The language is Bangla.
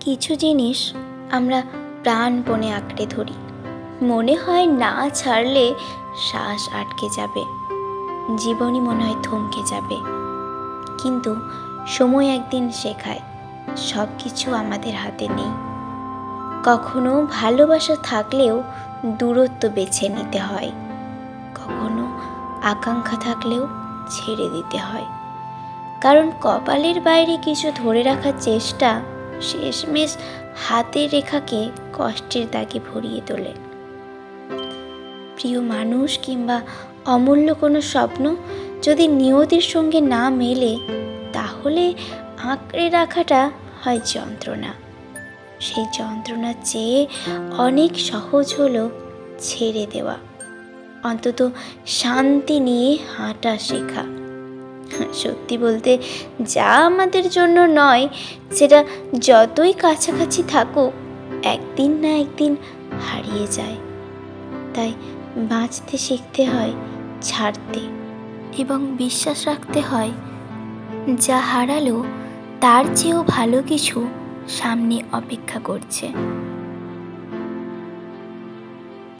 কিছু জিনিস আমরা প্রাণপণে আঁকড়ে ধরি। মনে হয় না ছাড়লে শ্বাস আটকে যাবে। জীবনই মনে হয় থমকে যাবে। কিন্তু সময় একদিন শেখায় সব কিছু আমাদের হাতে নেই। কখনো ভালোবাসা থাকলেও দূরত্ব বেছে নিতে হয়। কখনো আকাঙ্ক্ষা থাকলেও ছেড়ে দিতে হয়। কারণ কপালের বাইরে কিছু ধরে রাখার চেষ্টা শেষমেশ হাতের রেখাকে কষ্টের দাগে ভরিয়ে তোলে। প্রিয় মানুষ কিংবা অমূল্য কোনো স্বপ্ন যদি নিয়তির সঙ্গে না মেলে, তাহলে আঁকড়ে রাখাটা হয় যন্ত্রণা। সেই যন্ত্রণার চেয়ে অনেক সহজ হলো ছেড়ে দেওয়া। অন্তত শান্তি নিয়ে হাঁটা শেখা। সত্যি বলতে যা আমাদের জন্য নয়, সেটা যতই কাছাকাছি থাকুক, একদিন না একদিন হারিয়ে যায়। তাই বাঁচতে শিখতে হয়, ছাড়তে এবং বিশ্বাস রাখতে হয়, যা হারালো তার চেয়েও ভালো কিছু সামনে অপেক্ষা করছে।